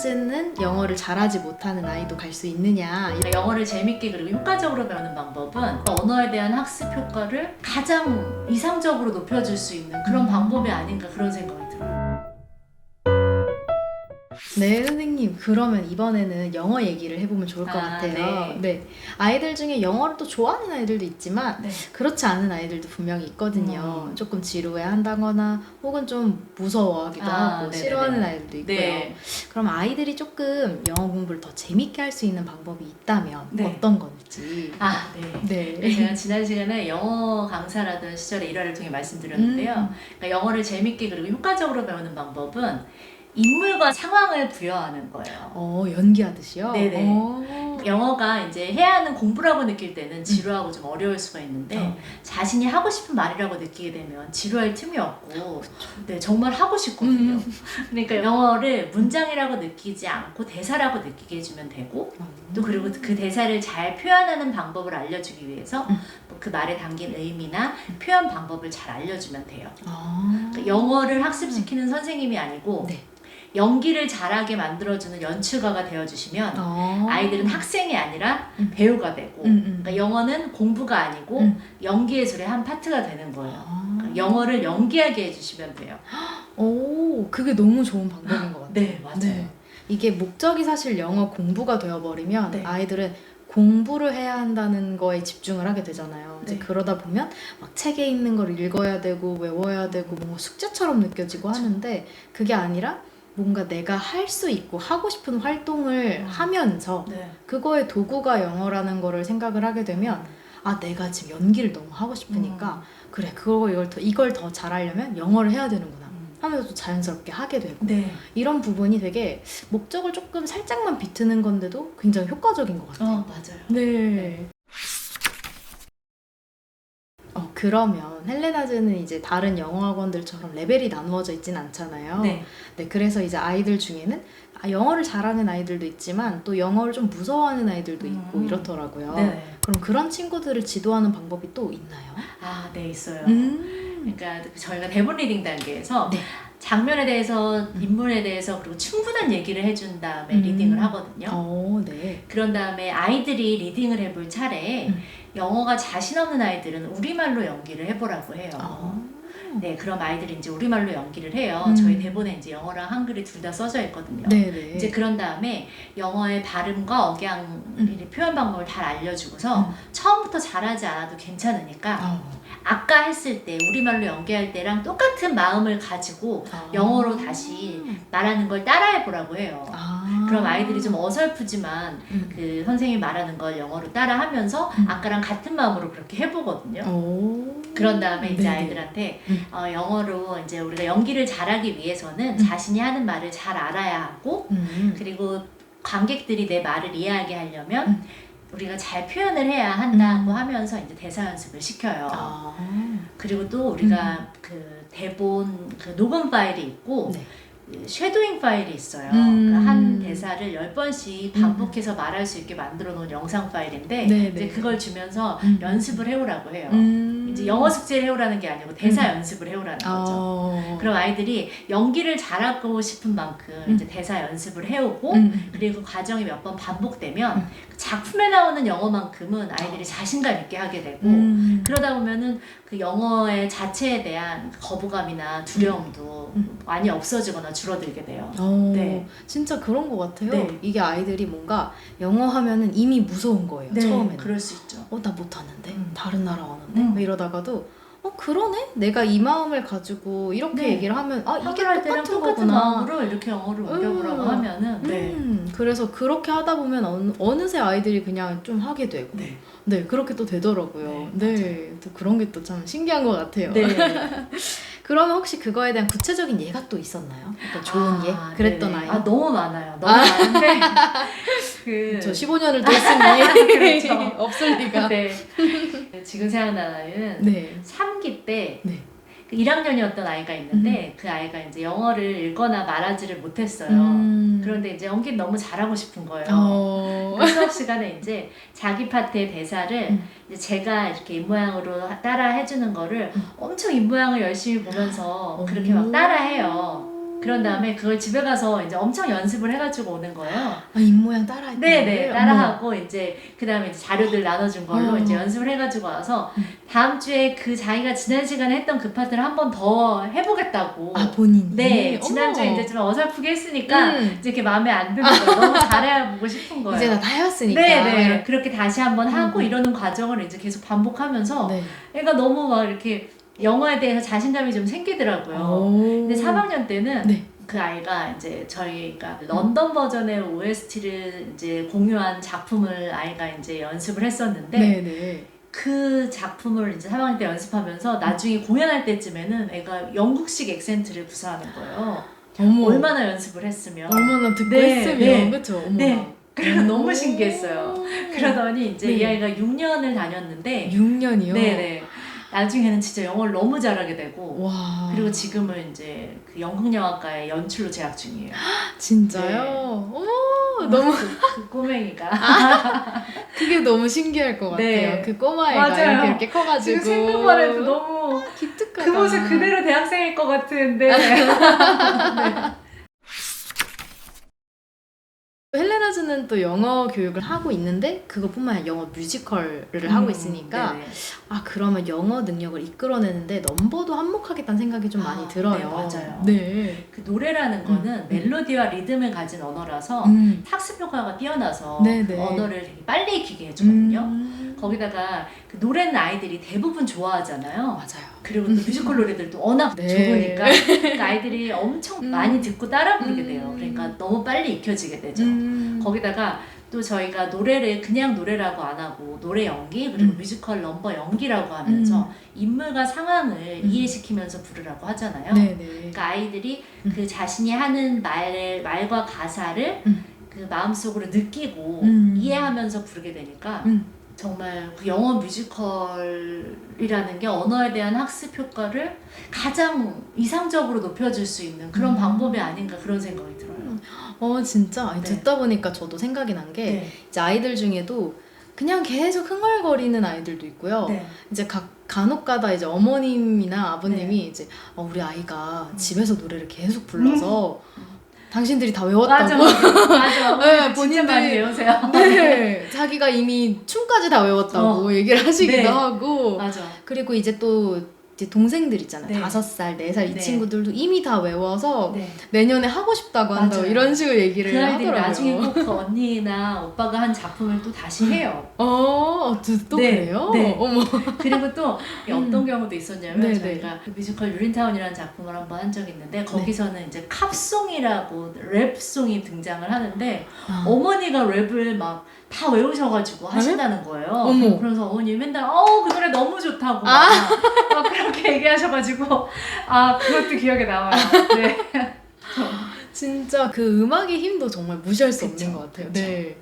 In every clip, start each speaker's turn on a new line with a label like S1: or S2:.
S1: 헬레나즈는 영어를 잘하지 못하는 아이도 갈 수 있느냐
S2: 영어를 재밌게 그리고 효과적으로 배우는 방법은 언어에 대한 학습 효과를 가장 이상적으로 높여줄 수 있는 그런
S1: 음.
S2: 방법이 아닌가 그런 들어요.
S1: 네, 선생님. 그러면 이번에는 영어 얘기를 해보면 좋을 것
S2: 아,
S1: 같아요.
S2: 네.
S1: 아이들 중에 영어를 또 좋아하는 아이들도 있지만
S2: 네.
S1: 그렇지 않은 아이들도 분명히 있거든요.
S2: 음.
S1: 조금 지루해 한다거나 혹은 좀 무서워하기도
S2: 아,
S1: 하고
S2: 네네네.
S1: 싫어하는 아이들도 있고요.
S2: 네.
S1: 그럼 아이들이 조금 영어 공부를 더 재밌게 할 수 있는 방법이 있다면
S2: 네.
S1: 어떤 건지.
S2: 아, 네.
S1: 네.
S2: 제가 지난 시간에 영어 강사라던 시절에 일화를 통해 말씀드렸는데요.
S1: 음.
S2: 그러니까 영어를 재밌게 그리고 효과적으로 배우는 방법은 인물과 상황을 부여하는 거예요.
S1: 어, 연기하듯이요?
S2: 네네.
S1: 어.
S2: 영어가 이제 해야 하는 공부라고 느낄 때는 지루하고 좀 어려울 수가 있는데
S1: 어.
S2: 자신이 하고 싶은 말이라고 느끼게 되면 지루할 틈이 없고 네, 정말 하고 싶거든요.
S1: 음.
S2: 그러니까 영어를 문장이라고 느끼지 않고 대사라고 느끼게 해주면 되고 또 그리고 그 대사를 잘 표현하는 방법을 알려주기 위해서
S1: 음.
S2: 그 말에 담긴 의미나 표현 방법을 잘 알려주면 돼요.
S1: 아.
S2: 그러니까 영어를 학습시키는 선생님이 아니고
S1: 네.
S2: 연기를 잘하게 만들어주는 연출가가 되어주시면
S1: 어.
S2: 아이들은 학생이 아니라
S1: 음.
S2: 배우가 되고
S1: 음, 음.
S2: 그러니까 영어는 공부가 아니고
S1: 음.
S2: 연기 예술의 한 파트가 되는 거예요.
S1: 아.
S2: 그러니까 영어를 연기하게 해주시면 돼요.
S1: 오, 그게 너무 좋은 방법인 것 같아요.
S2: 네, 맞아요.
S1: 이게 목적이 사실 영어 공부가 되어버리면
S2: 네.
S1: 아이들은 공부를 해야 한다는 거에 집중을 하게 되잖아요. 이제
S2: 네.
S1: 그러다 보면 막 책에 있는 걸 읽어야 되고 외워야 되고 뭔가 숙제처럼 느껴지고 하는데 그게 아니라 뭔가 내가 할 수 있고 하고 싶은 활동을
S2: 음.
S1: 하면서
S2: 네.
S1: 그거의 도구가 영어라는 거를 생각을 하게 되면 아 내가 지금 연기를 너무 하고 싶으니까 그래 그거 이걸 더 이걸 더 잘하려면 영어를 해야 되는구나
S2: 음.
S1: 하면서 또 자연스럽게 하게 되고
S2: 네.
S1: 이런 부분이 되게 목적을 조금 살짝만 비트는 건데도 굉장히 효과적인 것 같아요.
S2: 어, 맞아요.
S1: 네. 어, 그러면 헬레나즈는 이제 다른 영어 학원들처럼 레벨이 나누어져 있진 않잖아요.
S2: 네.
S1: 네, 그래서 이제 아이들 중에는 아, 영어를 잘하는 아이들도 있지만 또 영어를 좀 무서워하는 아이들도 있고
S2: 음.
S1: 이렇더라고요.
S2: 네.
S1: 그럼 그런 친구들을 지도하는 방법이 또 있나요?
S2: 아, 네, 있어요.
S1: 음.
S2: 그러니까 저희가 대본 리딩 단계에서
S1: 네.
S2: 장면에 대해서 인물에 대해서 그리고 충분한 얘기를 해준 다음에
S1: 음.
S2: 리딩을 하거든요.
S1: 어, 네.
S2: 그런 다음에 아이들이 리딩을 해볼 차례에
S1: 음.
S2: 영어가 자신 없는 아이들은 우리말로 연기를 해보라고 해요.
S1: 어.
S2: 네, 그럼 아이들이 이제 우리말로 연기를 해요.
S1: 음.
S2: 저희 대본에 이제 영어랑 한글이 둘 다 써져 있거든요.
S1: 네, 네.
S2: 이제 그런 다음에 영어의 발음과 억양
S1: 음.
S2: 표현 방법을 잘 알려주고서
S1: 음.
S2: 처음부터 잘하지 않아도 괜찮으니까
S1: 어.
S2: 아까 했을 때 우리말로 연기할 때랑 똑같은 마음을 가지고
S1: 아.
S2: 영어로 다시 말하는 걸 따라해 보라고 해요.
S1: 아.
S2: 그럼 아이들이 좀 어설프지만
S1: 음.
S2: 그 선생님이 말하는 걸 영어로 따라하면서
S1: 음.
S2: 아까랑 같은 마음으로 그렇게 해보거든요.
S1: 오.
S2: 그런 다음에 이제
S1: 네네.
S2: 아이들한테
S1: 음.
S2: 어, 영어로 이제 우리가 연기를 잘하기 위해서는 자신이 하는 말을 잘 알아야 하고
S1: 음.
S2: 그리고 관객들이 내 말을 이해하게 하려면
S1: 음.
S2: 우리가 잘 표현을 해야 한다고 하면서 이제 대사 연습을 시켜요.
S1: 아.
S2: 그리고 또 우리가 그 대본 그 녹음 파일이 있고
S1: 네.
S2: 그 쉐도잉 파일이 있어요.
S1: 음.
S2: 그한 대사를 열 번씩 반복해서 말할 수 있게 만들어 놓은 영상 파일인데
S1: 네,
S2: 이제
S1: 네.
S2: 그걸 주면서
S1: 음.
S2: 연습을 해오라고 해요.
S1: 음.
S2: 이제 영어 숙제를 해오라는 게 아니고 대사
S1: 음.
S2: 연습을 해오라는 거죠.
S1: 어.
S2: 그럼 아이들이 연기를 잘하고 싶은 만큼
S1: 음.
S2: 이제 대사 연습을 해오고
S1: 음.
S2: 그리고 그 과정이 몇 번 반복되면
S1: 음.
S2: 그 작품에 나오는 영어만큼은 아이들이 자신감 있게 하게 되고
S1: 음.
S2: 그러다 보면은 그 영어의 자체에 대한 거부감이나 두려움도
S1: 음.
S2: 많이 없어지거나 줄어들게 돼요.
S1: 어,
S2: 네.
S1: 진짜 그런 것 같아요.
S2: 네.
S1: 이게 아이들이 뭔가 영어 하면은 이미 무서운 거예요. 처음에는.
S2: 그럴 수 있죠.
S1: 어, 나 못하는데?
S2: 음.
S1: 다른 나라 오는데?
S2: 음.
S1: 막 이러다 가도 어, 그러네? 내가 이 마음을 가지고 이렇게
S2: 네.
S1: 얘기를 하면 아, 이게
S2: 할 때랑
S1: 똑같은
S2: 똑같은
S1: 거구나.
S2: 마음으로 이렇게 영어를 옮겨보라고
S1: 음.
S2: 하면은 네.
S1: 음, 그래서 그렇게 하다 보면 어느, 어느새 아이들이 그냥 좀 하게 되고
S2: 네.
S1: 네, 그렇게 또 되더라고요.
S2: 네,
S1: 네, 또 그런 게 또 참 신기한 것 같아요.
S2: 네.
S1: 그러면 혹시 그거에 대한 구체적인 예가 또 있었나요? 어떤 좋은
S2: 아,
S1: 예? 그랬던
S2: 네네.
S1: 아이?
S2: 아 너무 많아요. 너무
S1: 아.
S2: 많은데 그
S1: 저 15년을 또 했으니
S2: 그렇죠.
S1: 없을 리가.
S2: 네. 지금 생각나는
S1: 네.
S2: 3기 때
S1: 네.
S2: 그 1학년이었던 아이가 있는데 그 아이가 이제 영어를 읽거나 말하지를 못했어요.
S1: 음.
S2: 그런데 이제 연기 너무 잘하고 싶은 거예요.
S1: 어.
S2: 그 수업 시간에 이제 자기 파트의 대사를
S1: 음.
S2: 이제 제가 이렇게 입모양으로 따라 해주는 거를
S1: 음.
S2: 엄청 입모양을 열심히 보면서
S1: 어.
S2: 그렇게 막 따라 해요. 그런 다음에 그걸 집에 가서 이제 엄청 연습을 해가지고 오는 거예요.
S1: 아, 입모양 따라 했던
S2: 네네
S1: 거예요?
S2: 따라하고 이제 그 다음에 자료들 나눠준 걸로
S1: 어.
S2: 이제 연습을 해가지고 와서
S1: 음.
S2: 다음 주에 그 자기가 지난 시간에 했던 그 파트를 한 번 더 해보겠다고.
S1: 어머. 아 본인이?
S2: 네 지난주에
S1: 어머.
S2: 이제 좀 어설프게 했으니까
S1: 음.
S2: 이제 이렇게 마음에 안 드는 거예요. 너무 잘해보고 싶은 거예요.
S1: 이제 나다 해왔으니까
S2: 네네 그렇게 다시 한번 하고
S1: 음.
S2: 이러는 과정을 이제 계속 반복하면서
S1: 네.
S2: 애가 너무 막 이렇게 영어에 대해서 자신감이 좀 생기더라고요.
S1: 오.
S2: 근데 3학년 때는
S1: 네.
S2: 그 아이가 이제 저희가 런던 버전의 OST를 이제 공유한 작품을 아이가 이제 연습을 했었는데
S1: 네네
S2: 그 작품을 이제 3학년 때 연습하면서 나중에 공연할 때쯤에는 애가 영국식 액센트를 구사하는 거예요.
S1: 어머
S2: 얼마나 연습을 했으면.
S1: 얼마나 듣고
S2: 네,
S1: 했으면
S2: 네.
S1: 어머나.
S2: 네. 그래서 너무
S1: 오.
S2: 신기했어요. 그러더니 이제
S1: 네.
S2: 이 아이가 6년을 다녔는데
S1: 6년이요?
S2: 네네. 나중에는 진짜 영어를 너무 잘하게 되고
S1: 와
S2: 그리고 지금은 이제 그 연극영화과에 연출로 재학 중이에요.
S1: 진짜요?
S2: 네.
S1: 어머 너무
S2: 그, 그 꼬맹이가
S1: 그게 너무 신기할 것 같아요.
S2: 네.
S1: 그 꼬마애가
S2: 맞아요.
S1: 이렇게 이렇게 커가지고
S2: 지금 생각만 해도 너무
S1: 기특하다.
S2: 그 모습 그대로 대학생일 것 같은데
S1: 헬 레나즈는 또 영어 교육을 하고 있는데 그것뿐만 아니라 영어 뮤지컬을 하고
S2: 음,
S1: 있으니까
S2: 네네.
S1: 아 그러면 영어 능력을 이끌어내는데 넘버도 한몫하겠다는 생각이 좀 많이
S2: 아,
S1: 들어요.
S2: 네, 맞아요.
S1: 네.
S2: 그 노래라는 거는
S1: 음.
S2: 멜로디와 리듬을 가진 언어라서
S1: 음.
S2: 학습 효과가 뛰어나서
S1: 네네.
S2: 그 언어를 되게 빨리 익히게 해주거든요.
S1: 음.
S2: 거기다가 그 노래는 아이들이 대부분 좋아하잖아요.
S1: 맞아요.
S2: 그리고 또 뮤지컬 노래들도 워낙
S1: 네.
S2: 좋으니까 그 아이들이 엄청
S1: 음.
S2: 많이 듣고 따라 부르게
S1: 음.
S2: 돼요. 그러니까 너무 빨리 익혀지게 되죠.
S1: 음.
S2: 거기다가 또 저희가 노래를 그냥 노래라고 안 하고 노래 연기 그리고
S1: 음.
S2: 뮤지컬 넘버 연기라고 하면서
S1: 음.
S2: 인물과 상황을
S1: 음.
S2: 이해시키면서 부르라고 하잖아요.
S1: 네네.
S2: 그러니까 아이들이
S1: 음.
S2: 그 자신이 하는 말 말과 가사를
S1: 음.
S2: 그 마음속으로 느끼고
S1: 음.
S2: 이해하면서 부르게 되니까
S1: 음.
S2: 정말 그 영어 뮤지컬이라는 게 언어에 대한 학습 효과를 가장 이상적으로 높여줄 수 있는 그런
S1: 음.
S2: 방법이 아닌가 그런 생각이 들어요.
S1: 어 진짜
S2: 네.
S1: 듣다 보니까 저도 생각이 난게
S2: 네.
S1: 이제 아이들 중에도 그냥 계속 흥얼거리는 아이들도 있고요.
S2: 네.
S1: 이제 가, 간혹가다 이제 어머님이나 아버님이 이제 어, 우리 아이가
S2: 음.
S1: 집에서 노래를 계속 불러서
S2: 음.
S1: 당신들이 다
S2: 맞아,
S1: 외웠다고.
S2: 맞아.
S1: 네,
S2: 진짜
S1: 본인들이-
S2: 많이 외우세요.
S1: 네, 자기가 이미 춤까지 다 외웠다고
S2: 어.
S1: 얘기를 하시기도
S2: 네.
S1: 하고
S2: 맞아.
S1: 그리고 이제 또 이제 동생들 있잖아요.
S2: 네.
S1: 다섯 살, 네 살이
S2: 네.
S1: 친구들도 이미 다 외워서
S2: 네.
S1: 내년에 하고 싶다고 한다고
S2: 맞아요.
S1: 이런 식으로 얘기를
S2: 그
S1: 하더라고요.
S2: 나중에 꼭 그 언니나 오빠가 한 작품을 또 다시 해요.
S1: 어, 또, 또
S2: 네,
S1: 그래요?
S2: 네.
S1: 어머.
S2: 그리고 또
S1: 음.
S2: 어떤 경우도 있었냐면
S1: 네,
S2: 저희가 그 뮤지컬 유린타운이라는 작품을 한 번 한 적이
S1: 네.
S2: 있는데 거기서는 이제 캅송이라고 랩송이 등장을 하는데
S1: 아.
S2: 어머니가 랩을 막 다 외우셔가지고 하신다는 거예요.
S1: 어머.
S2: 그래서 어머니 맨날 어그 노래 너무 좋다고
S1: 아.
S2: 막, 막 그렇게 얘기하셔가지고 아 그것도 기억에 남아요. 네.
S1: 진짜 그 음악의 힘도 정말 무시할 수
S2: 그쵸,
S1: 없는 것 같아요.
S2: 그쵸.
S1: 네.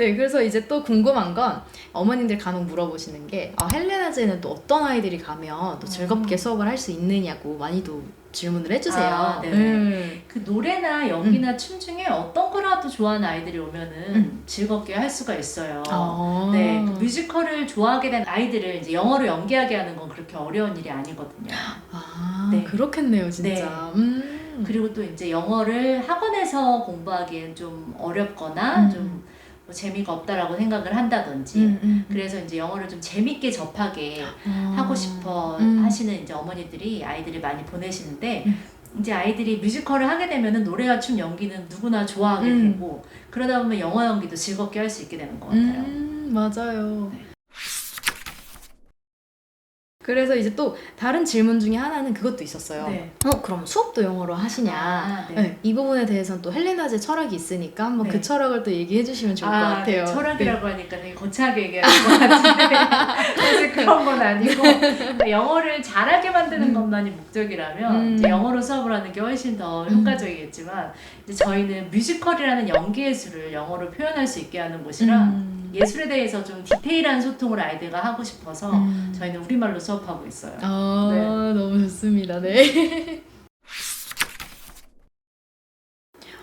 S1: 네, 그래서 이제 또 궁금한 건 어머님들 간혹 물어보시는 게 아, 헬레나즈에는 또 어떤 아이들이 가면 또 즐겁게
S2: 음.
S1: 수업을 할 수 있느냐고 많이도 질문을 해주세요.
S2: 아. 네. 그 노래나 연기나 춤 중에 어떤 거라도 좋아하는 아이들이 오면은
S1: 음.
S2: 즐겁게 할 수가 있어요.
S1: 아.
S2: 네, 그 뮤지컬을 좋아하게 된 아이들을 이제 영어로 연기하게 하는 건 그렇게 어려운 일이 아니거든요.
S1: 아,
S2: 네.
S1: 그렇겠네요, 진짜. 음.
S2: 그리고 또 이제 영어를 학원에서 공부하기엔 좀 어렵거나
S1: 음.
S2: 좀 뭐 재미가 없다라고 생각을 한다든지.
S1: 음, 음.
S2: 그래서 이제 영어를 좀 재밌게 접하게
S1: 아.
S2: 하고 싶어
S1: 음.
S2: 하시는 이제 어머니들이 아이들을 많이 보내시는데
S1: 음.
S2: 이제 아이들이 뮤지컬을 하게 되면은 노래와 춤 연기는 누구나 좋아하게
S1: 음.
S2: 되고 그러다 보면 영어 연기도 즐겁게 할 수 있게 되는 것 같아요.
S1: 음, 맞아요.
S2: 네.
S1: 그래서 이제 또 다른 질문 중에 하나는 그것도 있었어요.
S2: 네.
S1: 어, 그럼 수업도 영어로 하시냐?
S2: 아, 네.
S1: 네, 이 부분에 대해서는 또 헬레나즈의 철학이 있으니까 한번
S2: 네.
S1: 그 철학을 또 얘기해 주시면 좋을 것
S2: 아,
S1: 같아요.
S2: 네, 철학이라고 하니까 되게 거창하게 얘기하는 것 같은데 사실 그런 건 아니고 그러니까 영어를 잘하게 만드는
S1: 음.
S2: 것만이 목적이라면
S1: 음.
S2: 영어로 수업을 하는 게 훨씬 더
S1: 음.
S2: 효과적이겠지만 이제 저희는 뮤지컬이라는 연기 예술을 영어로 표현할 수 있게 하는 곳이라
S1: 음.
S2: 예술에 대해서 좀 디테일한 소통을 아이들과 하고 싶어서
S1: 음.
S2: 저희는 우리말로 수업하고 있어요.
S1: 아,
S2: 네.
S1: 너무 좋습니다. 네.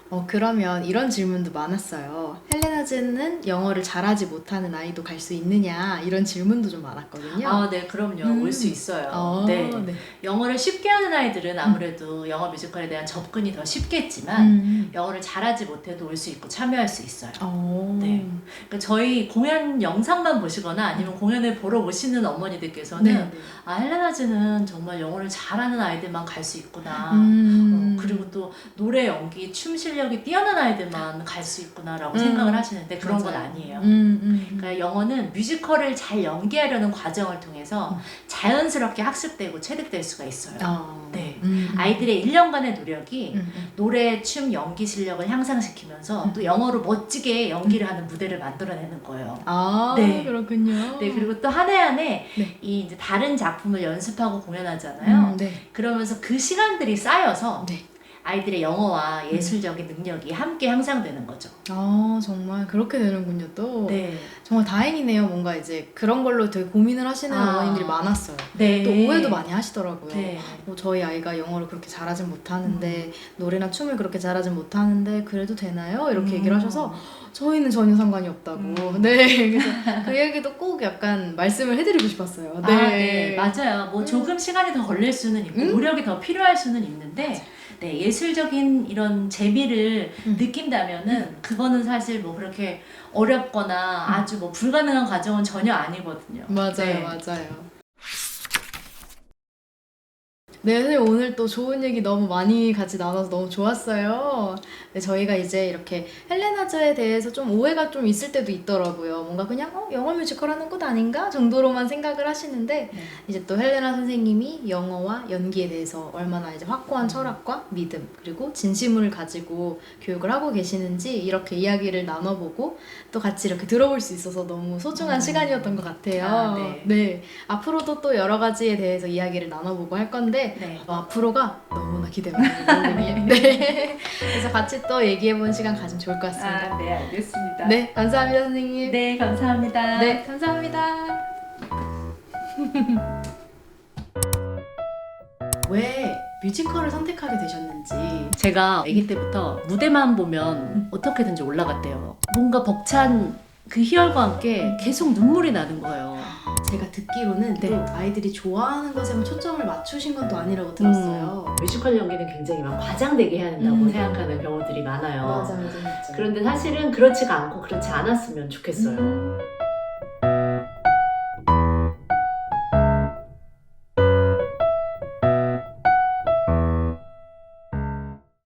S1: 어, 그러면 이런 질문도 많았어요. 헬레나즈는 영어를 잘하지 못하는 아이도 갈 수 있느냐 이런 질문도 좀 많았거든요.
S2: 아, 네, 그럼요.
S1: 음.
S2: 올수 있어요.
S1: 어,
S2: 네.
S1: 네.
S2: 영어를 쉽게 하는 아이들은 아무래도 영어 뮤지컬에 대한 접근이 더 쉽겠지만
S1: 음.
S2: 영어를 잘하지 못해도 올 수 있고 참여할 수 있어요.
S1: 어.
S2: 네. 그러니까 저희 공연 영상만 보시거나 아니면 공연을 보러 오시는 어머니들께서는
S1: 네. 네.
S2: 아 헬레나즈는 정말 영어를 잘하는 아이들만 갈 수 있구나.
S1: 음.
S2: 어, 그리고 또 노래, 연기, 춤 실력 이 뛰어난 아이들만 갈 수 있구나라고
S1: 음.
S2: 생각을 하시는데 그런 건
S1: 맞아요.
S2: 아니에요.
S1: 음, 음.
S2: 그러니까 영어는 뮤지컬을 잘 연기하려는 과정을 통해서
S1: 음.
S2: 자연스럽게 학습되고 체득될 수가 있어요.
S1: 어.
S2: 네.
S1: 음, 음.
S2: 아이들의 1년간의 노력이
S1: 음, 음.
S2: 노래, 춤, 연기 실력을 향상시키면서
S1: 음.
S2: 또 영어로 멋지게 연기를 하는 무대를 만들어내는 거예요.
S1: 아
S2: 네.
S1: 그렇군요.
S2: 네, 그리고 또 한 해 한해
S1: 네.
S2: 이 이제 다른 작품을 연습하고 공연하잖아요.
S1: 음, 네.
S2: 그러면서 그 시간들이 쌓여서
S1: 네.
S2: 아이들의 영어와 예술적인 능력이 함께 향상되는 거죠.
S1: 아 정말 그렇게 되는군요 또.
S2: 네.
S1: 정말 다행이네요. 뭔가 이제 그런 걸로 되게 고민을 하시는
S2: 아.
S1: 어머님들이 많았어요.
S2: 네.
S1: 또 오해도 많이 하시더라고요.
S2: 네.
S1: 뭐 저희 아이가 영어를 그렇게 잘하진 못하는데
S2: 음.
S1: 노래나 춤을 그렇게 잘하진 못하는데 그래도 되나요? 이렇게
S2: 음.
S1: 얘기를 하셔서 저희는 전혀 상관이 없다고.
S2: 음.
S1: 네. 그래서 그 얘기도 꼭 약간 말씀을 해드리고 싶었어요. 네.
S2: 아, 네, 맞아요. 뭐
S1: 음.
S2: 조금 시간이 더 걸릴 수는 있고
S1: 음.
S2: 노력이 더 필요할 수는 있는데 네, 예술적인 이런 재미를
S1: 음.
S2: 느낀다면은 그거는 사실 뭐 그렇게 어렵거나 아주 뭐 불가능한 과정은 전혀 아니거든요.
S1: 맞아요,
S2: 네.
S1: 맞아요. 네, 선생님 오늘 또 좋은 얘기 너무 많이 같이 나눠서 너무 좋았어요. 네, 저희가 이제 이렇게 헬레나즈에 대해서 좀 오해가 좀 있을 때도 있더라고요. 뭔가 그냥 어, 영어 뮤지컬 하는 것 아닌가 정도로만 생각을 하시는데
S2: 네.
S1: 이제 또 헬레나 선생님이 영어와 연기에 대해서 얼마나 이제 확고한 철학과 믿음 그리고 진심을 가지고 교육을 하고 계시는지 이렇게 이야기를 나눠보고 또 같이 이렇게 들어볼 수 있어서 너무 소중한
S2: 음.
S1: 시간이었던 것 같아요.
S2: 아, 네.
S1: 앞으로도 또 여러 가지에 대해서 이야기를 나눠보고 할 건데
S2: 네.
S1: 어, 앞으로가 너무나 기대됩니다. 네. 그래서 같이 또 얘기해보는 시간 가지면 좋을 것 같습니다.
S2: 아, 네, 알겠습니다.
S1: 네, 감사합니다, 선생님.
S2: 네, 감사합니다.
S1: 네, 감사합니다. 왜 뮤지컬을 선택하게 되셨는지.
S2: 제가 아기 때부터 무대만 보면 어떻게든지 올라갔대요. 뭔가 벅찬 그 희열과 함께 계속 눈물이 나는 거예요.
S1: 제가 듣기로는
S2: 네.
S1: 또 아이들이 좋아하는 것에만 초점을 맞추신 건 또 아니라고 들었어요.
S2: 뮤지컬 연기는 굉장히 막 과장되게 해야 된다고
S1: 음.
S2: 생각하는 경우들이 많아요.
S1: 맞아, 맞아, 맞아.
S2: 그런데 사실은 그렇지가 않고 그렇지 않았으면 좋겠어요.
S1: 음.